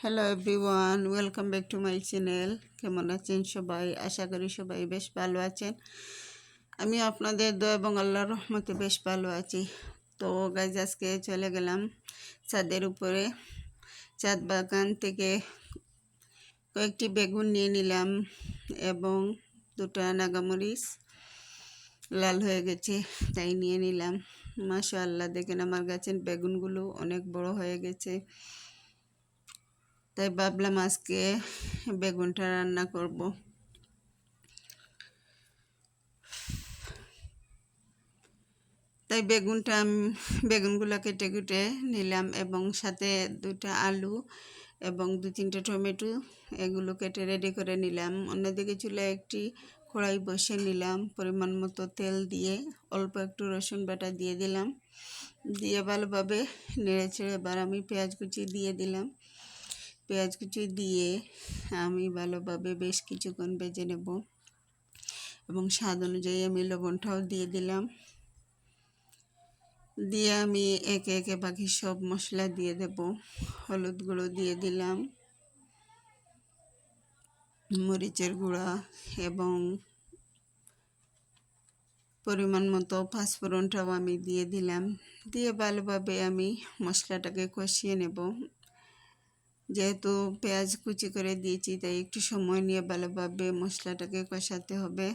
Hello everyone welcome back to my channel কেমন আছেন সবাই? আশা করি সবাই বেশ ভালো আছেন। আমি আপনাদের দয়া এবং আল্লাহর রহমতে বেশ ভালো আছি। তো গাইজ আজকে চলে গেলাম ছাদের উপরে। চাঁদ বাগান থেকে কয়েকটি বেগুন নিয়ে নিলাম এবং দুটো নাগামরিচ লাল হয়ে গেছে, তাই নিয়ে নিলাম। মাসা আল্লাহ দেখেন আমার গাছের বেগুনগুলো অনেক বড় হয়ে গেছে। তাই ভাবলাম আজকে বেগুনটা রান্না করব। তাই বেগুনটা আমি, বেগুনগুলো কেটে কেটে নিলাম এবং সাথে দুটা আলু এবং দু তিনটে টমেটো এগুলো কেটে রেডি করে নিলাম। অন্যদিকে চুলে একটি কড়াই বসে নিলাম, পরিমাণ মতো তেল দিয়ে অল্প একটু রসুন বাটা দিয়ে দিলাম। দিয়ে ভালোভাবে নেড়ে ছেড়ে এবার আমি পেঁয়াজ কুচি দিয়ে দিলাম। পেঁয়াজ কুচি দিয়ে আমি ভালোভাবে বেশ কিছুক্ষণ বেজে নেব এবং স্বাদ অনুযায়ী আমি লবণটাও দিয়ে দিলাম। দিয়ে আমি একে একে বাকি সব মশলা দিয়ে দেব। হলুদ গুঁড়ো দিয়ে দিলাম, মরিচের গুঁড়া এবং পরিমাণ মতো পাঁচফোড়নটাও আমি দিয়ে দিলাম। দিয়ে ভালোভাবে আমি মশলাটাকে কষিয়ে নেব। যেহেতু পেঁয়াজ কুচি করে দিয়েছি, তাই একটু সময় নিয়ে ভালোভাবে মশলাটাকে কষাতে হবে।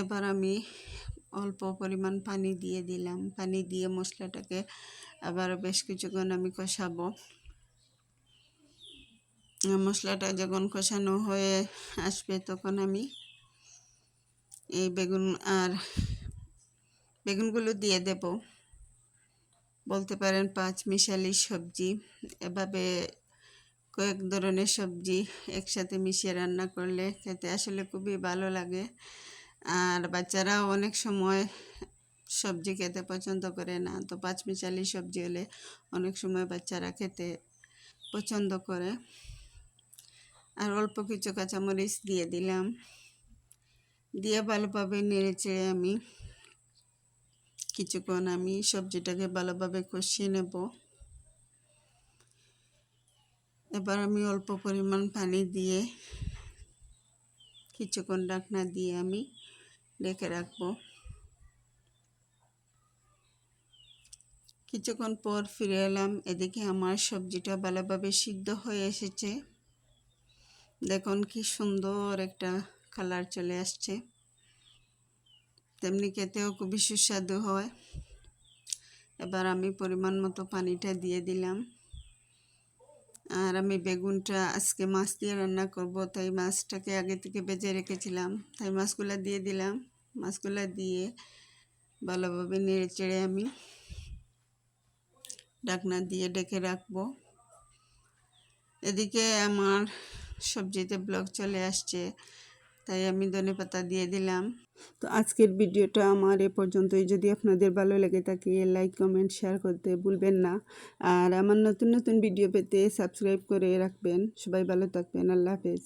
এবার আমি অল্প পরিমাণ পানি দিয়ে দিলাম। পানি দিয়ে মশলাটাকে আবার বেশ কিছুক্ষণ আমি কষাবো। মশলাটা যখন কষানো হয়ে আসবে তখন আমি এই বেগুন আর বেগুনগুলো দিয়ে দেব। বলতে পারেন পাঁচ মিশালি সবজি, এভাবে কয়েক ধরনের সবজি একসাথে মিশিয়ে রান্না করলে খেতে আসলে খুবই ভালো লাগে। আর বাচ্চারাও অনেক সময় সবজি খেতে পছন্দ করে না, তো পাঁচ মিশালি সবজি হলে অনেক সময় বাচ্চারা খেতে পছন্দ করে। আর অল্প কিছু কাঁচামরিচ দিয়ে দিলাম। দিয়ে ভালোভাবে নেড়ে আমি কিছুক্ষণ আমি সবজিটাকে ভালোভাবে কষিয়ে নেব। এবার আমি অল্প পরিমাণ পানি দিয়ে কিছুক্ষণ ডাকনা দিয়ে আমি রেখে রাখব। কিছুক্ষণ পর ফিরে এলাম, এদিকে আমার সবজিটা ভালোভাবে সিদ্ধ হয়ে এসেছে। দেখুন কি সুন্দর একটা কালার চলে আসছে। তেমনি খেতেও খুবই সুস্বাদু হয়। এবার আমি পরিমাণ মতো পানিটা দিয়ে দিলাম। আর আমি বেগুনটা আজকে মাছ দিয়ে রান্না করব, তাই মাছটাকে আগে থেকে বেজে রেখেছিলাম। তাই মাছগুলো দিয়ে দিলাম। মাছগুলো দিয়ে ভালোভাবে নেড়ে চেড়ে আমি ডাকনা দিয়ে ডেকে রাখব। এদিকে আমার সবজিতে ব্লক চলে আসছে। তাই আমি ধনে পাতা দিয়ে দিলাম। তো আজকের ভিডিওটা আমার এ পর্যন্তই। যদি আপনাদের ভালো লাগে থাকে লাইক কমেন্ট শেয়ার করতে ভুলবেন না। আর আমার নতুন নতুন ভিডিও পেতে সাবস্ক্রাইব করে রাখবেন। সবাই ভালো থাকবেন। আল্লাহ হাফেজ।